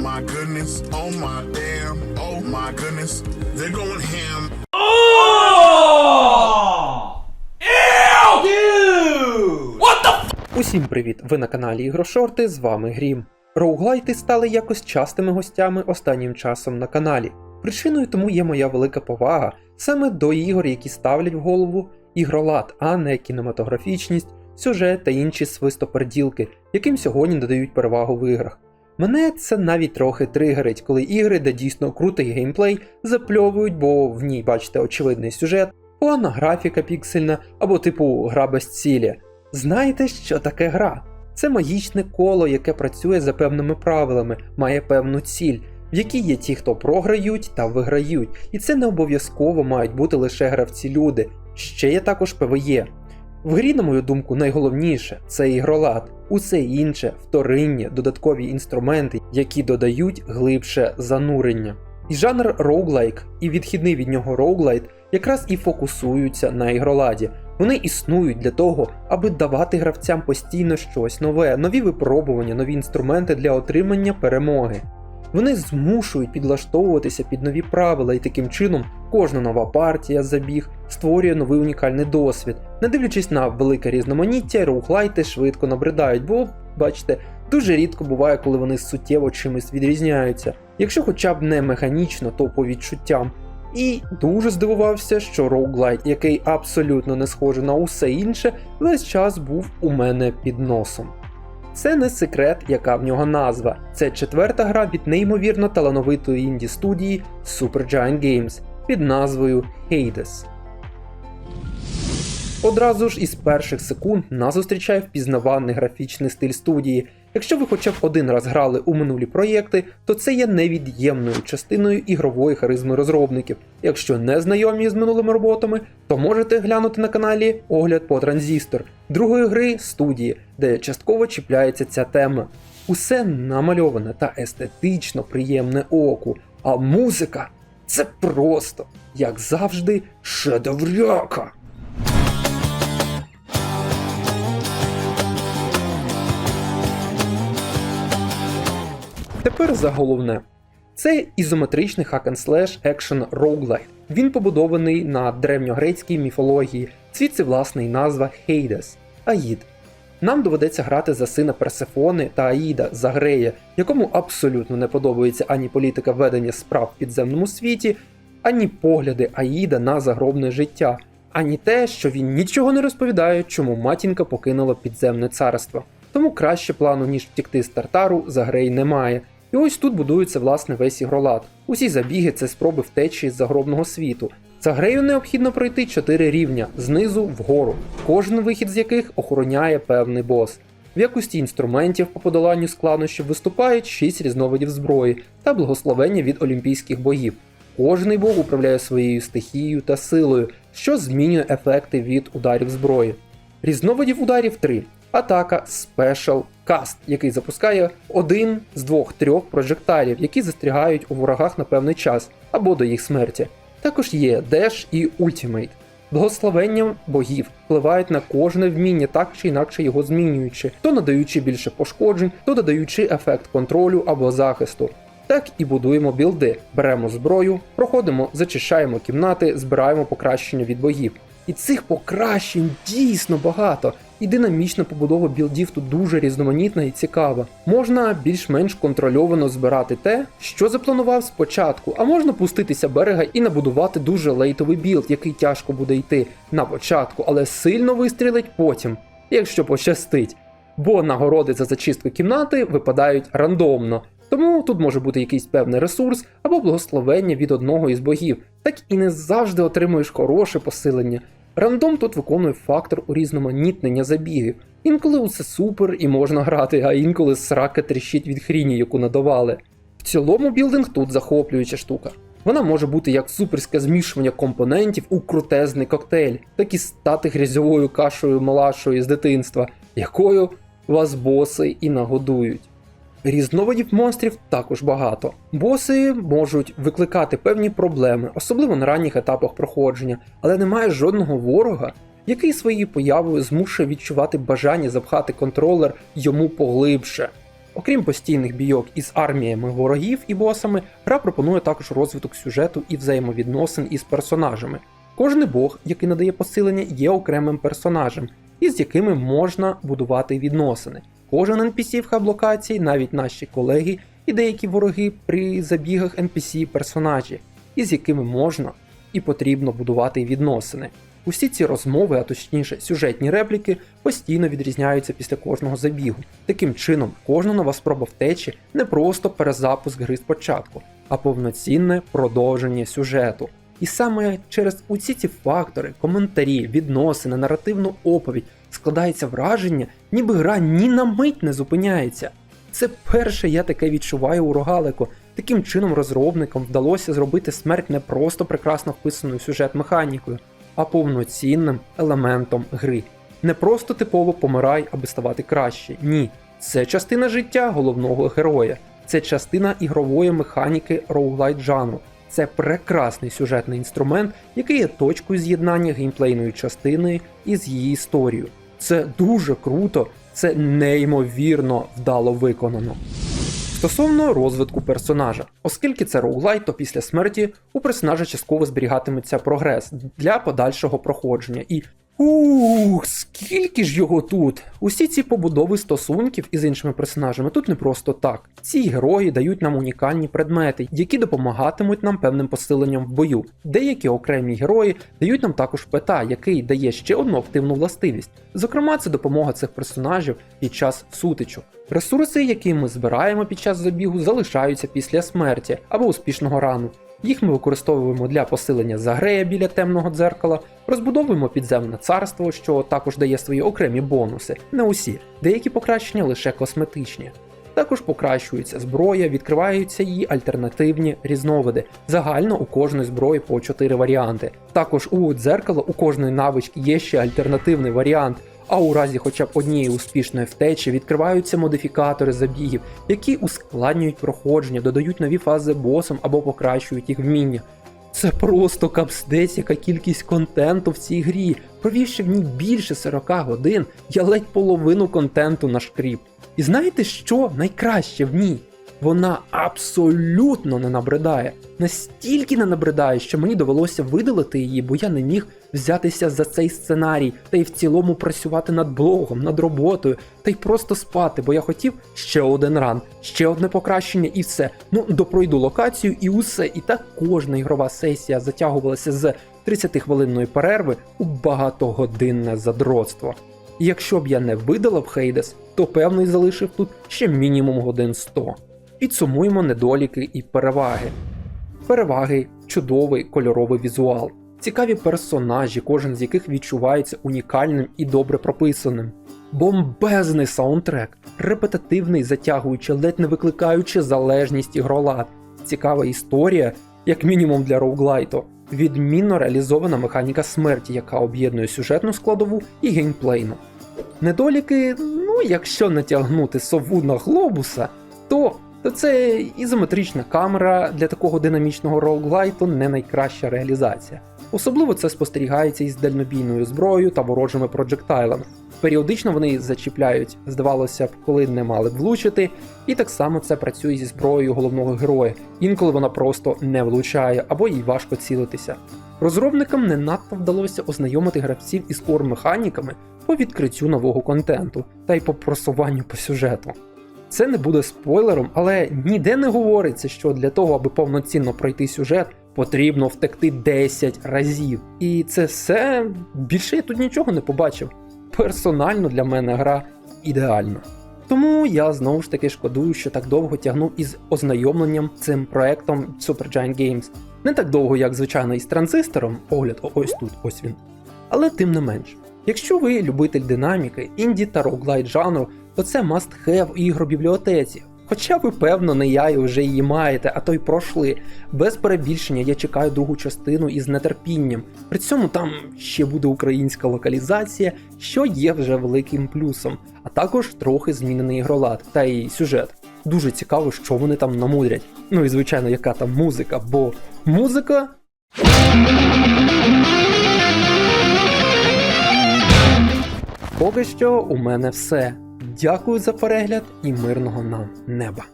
my goodness, oh my damn, oh my goodness, they're going ham. Усім привіт! Ви на каналі Ігрошорти, з вами Грім. Роуглайти стали якось частими гостями останнім часом на каналі. Причиною тому є моя велика повага саме до ігор, які ставлять в голову ігролад, а не кінематографічність, сюжет та інші свистоперділки, яким сьогодні додають перевагу в іграх. Мене це навіть трохи тригерить, коли ігри, де дійсно крутий геймплей, запльовують, бо в ній бачите очевидний сюжет, погана графіка піксельна або типу гра без цілі. Знаєте, що таке гра? Це магічне коло, яке працює за певними правилами, має певну ціль, в якій є ті, хто програють та виграють. І це не обов'язково мають бути лише гравці люди. Ще є також ПВЄ. В грі, на мою думку, найголовніше це ігролад. Усе інше вторинні, додаткові інструменти, які додають глибше занурення. І жанр роуглайк, і відхідний від нього роуглайт якраз і фокусуються на ігроладі. Вони існують для того, аби давати гравцям постійно щось нове, нові випробування, нові інструменти для отримання перемоги. Вони змушують підлаштовуватися під нові правила, і таким чином кожна нова партія забіг створює новий унікальний досвід. Не дивлячись на велике різноманіття, роуглайти швидко набридають, бо, бачите, дуже рідко буває, коли вони суттєво чимось відрізняються. Якщо хоча б не механічно, то по відчуттям. І дуже здивувався, що роуглайт, який абсолютно не схожий на усе інше, весь час був у мене під носом. Це не секрет, яка в нього назва. Це четверта гра від неймовірно талановитої інді студії Supergiant Games під назвою Hades. Одразу ж із перших секунд нас зустрічає впізнаваний графічний стиль студії. Якщо ви хоча б один раз грали у минулі проєкти, то це є невід'ємною частиною ігрової харизми розробників. Якщо не знайомі з минулими роботами, то можете глянути на каналі Огляд по транзистор другої гри студії, де частково чіпляється ця тема. Усе намальоване та естетично приємне оку, а музика це просто, як завжди, шедевряка. Тепер за головне. Це ізометричний hack-and-slash екшен roguelite. Він побудований на древньогрецькій міфології, звідси власне й назва Хейдес Аїд. Нам доведеться грати за сина Персефони та Аїда за Грея, якому абсолютно не подобається ані політика ведення справ в підземному світі, ані погляди Аїда на загробне життя, ані те, що він нічого не розповідає, чому матінка покинула підземне царство. Тому краще плану, ніж втікти з Тартару, за Грей немає. І ось тут будується власне весь ігролад. Усі забіги це спроби втечі з загробного світу. За грею необхідно пройти 4 рівня знизу вгору, кожен вихід з яких охороняє певний бос. В якості інструментів по подоланню складнощів виступають 6 різновидів зброї та благословення від олімпійських богів. Кожний бог управляє своєю стихією та силою, що змінює ефекти від ударів зброї. Різновидів ударів 3. Атака Special Cast, який запускає один з двох-трьох прожекталів, які застрягають у ворогах на певний час або до їх смерті. Також є Dash і Ultimate. Благословенням богів впливають на кожне вміння, так чи інакше його змінюючи, то надаючи більше пошкоджень, то додаючи ефект контролю або захисту. Так і будуємо білди, беремо зброю, проходимо, зачищаємо кімнати, збираємо покращення від богів. І цих покращень дійсно багато. І динамічна побудова білдів тут дуже різноманітна і цікава. Можна більш-менш контрольовано збирати те, що запланував спочатку, а можна пуститися берега і набудувати дуже лейтовий білд, який тяжко буде йти на початку, але сильно вистрілить потім, якщо пощастить. Бо нагороди за зачистку кімнати випадають рандомно. Тому тут може бути якийсь певний ресурс або благословення від одного із богів, так і не завжди отримуєш хороше посилення. Рандом тут виконує фактор урізноманітнення забігів. Інколи усе супер і можна грати, а інколи срака тріщить від хріні, яку надавали. В цілому білдинг тут захоплююча штука. Вона може бути як суперське змішування компонентів у крутезний коктейль, так і стати грязьовою кашею малашою з дитинства, якою вас боси і нагодують. Різновидів монстрів також багато. Боси можуть викликати певні проблеми, особливо на ранніх етапах проходження, але немає жодного ворога, який своєю появою змушує відчувати бажання запхати контролер йому поглибше. Окрім постійних бійок із арміями ворогів і босами, гра пропонує також розвиток сюжету і взаємовідносин із персонажами. Кожний бог, який надає посилення, є окремим персонажем, із якими можна будувати відносини. Кожен NPC в хаб-локації, навіть наші колеги і деякі вороги при забігах NPC персонажі, із якими можна і потрібно будувати відносини. Усі ці розмови, а точніше сюжетні репліки, постійно відрізняються після кожного забігу. Таким чином, кожна нова спроба втечі не просто перезапуск гри спочатку, а повноцінне продовження сюжету. І саме через усі ці фактори, коментарі, відносини, наративну оповідь складається враження, ніби гра ні на мить не зупиняється. Це перше я таке відчуваю у рогалику. Таким чином розробникам вдалося зробити смерть не просто прекрасно вписаною сюжет механікою, а повноцінним елементом гри. Не просто типово помирай, аби ставати краще. Ні, це частина життя головного героя, це частина ігрової механіки роуглайт жанру. Це прекрасний сюжетний інструмент, який є точкою з'єднання геймплейної частини із її історією. Це дуже круто, це неймовірно вдало виконано. Стосовно розвитку персонажа, оскільки це роуглайт, то після смерті у персонажа частково зберігатиметься прогрес для подальшого проходження. І ух, скільки ж його тут! Усі ці побудови стосунків із іншими персонажами тут не просто так. Ці герої дають нам унікальні предмети, які допомагатимуть нам певним посиленням в бою. Деякі окремі герої дають нам також ПЕТА, який дає ще одну активну властивість. Зокрема, це допомога цих персонажів під час сутичок. Ресурси, які ми збираємо під час забігу, залишаються після смерті або успішного рану. Їх ми використовуємо для посилення загрея біля темного дзеркала, розбудовуємо підземне царство, що також дає свої окремі бонуси, не усі, деякі покращення лише косметичні. Також покращується зброя, відкриваються її альтернативні різновиди. Загально у кожної зброї по 4 варіанти. Також у дзеркало у кожної навички є ще альтернативний варіант. А у разі хоча б однієї успішної втечі відкриваються модифікатори забігів, які ускладнюють проходження, додають нові фази босам або покращують їх вміння. Це просто капздець, яка кількість контенту в цій грі. Провівши в ній більше 40 годин, я ледь половину контенту нашкріп. І знаєте що найкраще в ній? Вона абсолютно не набридає. Настільки не набридає, що мені довелося видалити її, бо я не міг взятися за цей сценарій, та й в цілому працювати над блогом, над роботою, та й просто спати, бо я хотів ще один ран, ще одне покращення і все. Ну, допройду локацію і усе. І так кожна ігрова сесія затягувалася з 30-хвилинної перерви у багатогодинне задротство. І якщо б я не видалив Хейдес, то певний залишив тут ще мінімум годин 100. Підсумуємо недоліки і переваги. Переваги чудовий кольоровий візуал, цікаві персонажі, кожен з яких відчувається унікальним і добре прописаним. Бомбезний саундтрек, репетитивний, затягуючи, ледь не викликаючи залежність ігролад, цікава історія, як мінімум для роуглайту, відмінно реалізована механіка смерті, яка об'єднує сюжетну складову і геймплейну. Недоліки, ну якщо натягнути сову на глобуса, то, то це ізометрична камера для такого динамічного роуглайту не найкраща реалізація. Особливо це спостерігається із дальнобійною зброєю та ворожими проджектайлами. Періодично вони зачіпляють, здавалося б, коли не мали б влучити, і так само це працює зі зброєю головного героя. Інколи вона просто не влучає або їй важко цілитися. Розробникам не надто вдалося ознайомити гравців із кор механіками по відкриттю нового контенту та й по просуванню по сюжету. Це не буде спойлером, але ніде не говориться, що для того, аби повноцінно пройти сюжет, потрібно втекти 10 разів. І це все більше я тут нічого не побачив. Персонально для мене гра ідеальна. Тому я знову ж таки шкодую, що так довго тягнув із ознайомленням цим проектом Supergiant Games. Не так довго, як звичайно, із транзистором, огляд ось тут, ось він. Але тим не менш. Якщо ви любитель динаміки, інді та роуглайт жанру, то це must have у ігробібліотеці. Хоча ви, певно, не я і вже її маєте, а то й пройшли. Без перебільшення я чекаю другу частину із нетерпінням. При цьому там ще буде українська локалізація, що є вже великим плюсом, а також трохи змінений ігролад та й сюжет. Дуже цікаво, що вони там намудрять. Ну і звичайно, яка там музика, бо музика Поки що у мене все. Дякую за перегляд і мирного нам неба!